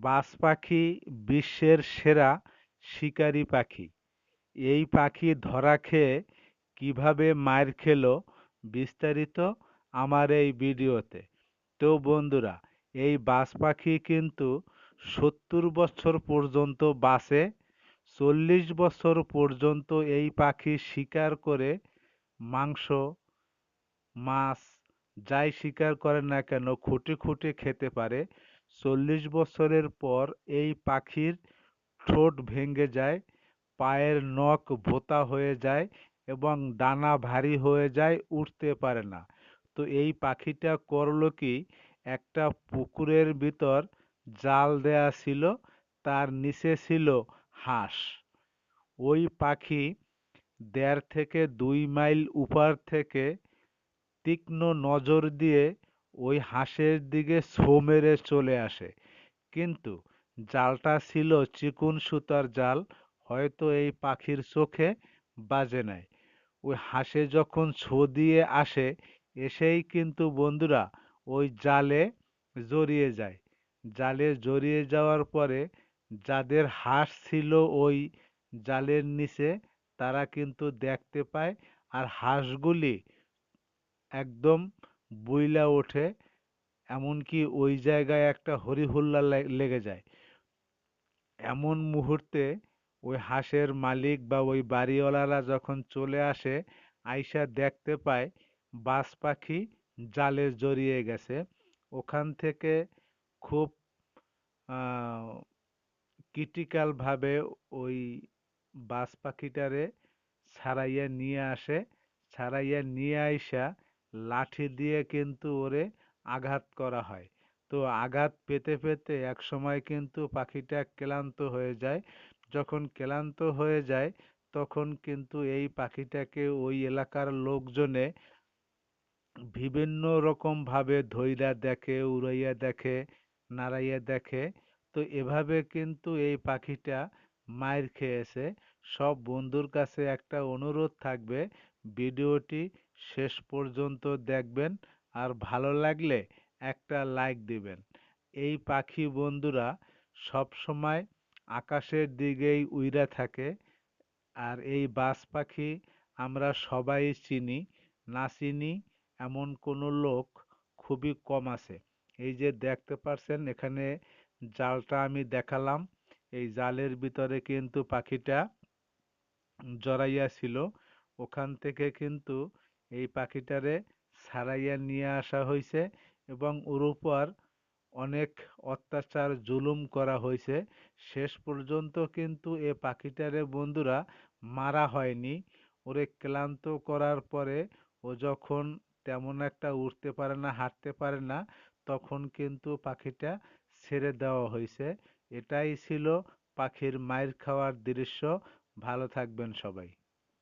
বাজ পাখি বিশ্বের সেরা শিকারি পাখি। এই পাখি ধরা খেয়ে কীভাবে মার খেলো বিস্তারিত আমার এই ভিডিওতে। তো বন্ধুরা, এই বাজ পাখি কিন্তু সত্তর বছর পর্যন্ত বাঁচে চল্লিশ বছর পর্যন্ত এই পাখি শিকার করে মাংস, মাছ, যাই শিকার করে না কেন, খুঁটে খুঁটে খেতে পারে। চল্লিশ বছরের পর এই পাখির ঠোঁট ভেঙে যায়, পায়ের নখ ভোঁতা হয়ে যায় এবং ডানা ভারী হয়ে যায় উঠতে পারে না। তো এই পাখিটা করল কি? একটা পুকুরের ভিতর জাল দেয়া ছিল, তার নিচে ছিল হাঁস। ওই পাখি দেড় থেকে দুই মাইল উপার থেকে তীক্ষ্ণ নজর দিয়ে ওই হাঁসের দিকে ছো মেরে চলে আসে। কিন্তু জালটা ছিল চিকুন সুতার জাল, হয়তো এই পাখির চোখে বাজে নাই। ওই হাঁসে যখন ছো দিয়ে আসে, এসেই কিন্তু বন্ধুরা ওই জালে জড়িয়ে যায়। জালে জড়িয়ে যাওয়ার পরে যাদের হাঁস ছিল ওই জালের নিচে, তারা কিন্তু দেখতে পায়। আর হাঁসগুলি একদম বুইলা ওঠে, এমনকি ওই জায়গায় একটা হরিহুল্লা লেগে যায়। এমন মুহূর্তে ওই হাঁসের মালিক বা ওই বাড়িওয়ালারা যখন চলে আসে, আইসা দেখতে পায় বাজ পাখি জালে জড়িয়ে গেছে। ওখান থেকে খুব ক্রিটিক্যালভাবে ওই বাজ পাখিটারে ছাড়াইয়া নিয়ে আসে। ছাড়াইয়া নিয়ে আইসা লাঠি দিয়ে কিন্তু ওরে আঘাত করা হয়। তো আঘাত পেতে পেতে এক সময় কিন্তু পাখিটা ক্লান্ত হয়ে যায়। যখন ক্লান্ত হয়ে যায়, তখন কিন্তু এই পাখিটাকে ওই এলাকার লোকজনে বিভিন্ন রকমভাবে ধইরা দেখে, উড়াইয়া দেখে, নাড়াইয়া দেখে। তো এভাবে কিন্তু এই পাখিটা মায়ের খেয়েছে। সব বন্ধুর কাছে একটা অনুরোধ থাকবে, ভিডিওটি শেষ পর্যন্ত দেখবেন। আর ভালো লাগলে একটা লাইক দিবেন। এই পাখি বন্ধুরা সব সময় আকাশের দিকেই উইরা থাকে। আর এই বাজ পাখি আমরা সবাই চিনি। না চিনি এমন কোনো লোক খুবই কম আছে। এই যে দেখতে পারছেন এখানে জালটা আমি দেখালাম। এই জালের ভিতরে কিন্তু পাখিটা জড়াইয়া ছিল। ওখান থেকে কিন্তু এই পাখিটারে ছাড়াইয়া নিয়ে আসা হয়েছে এবং ওর উপর অনেক অত্যাচার, জুলুম করা হয়েছে শেষ পর্যন্ত কিন্তু এ পাখিটারে বন্ধুরা মারা হয়নি। ওরে ক্লান্ত করার পরে ও যখন তেমন একটা উঠতে পারে না, হাঁটতে পারে না, তখন কিন্তু পাখিটা ছেড়ে দেওয়া হয়েছে এটাই ছিল পাখির মায়ের খাওয়ার দৃশ্য। ভালো থাকবেন সবাই।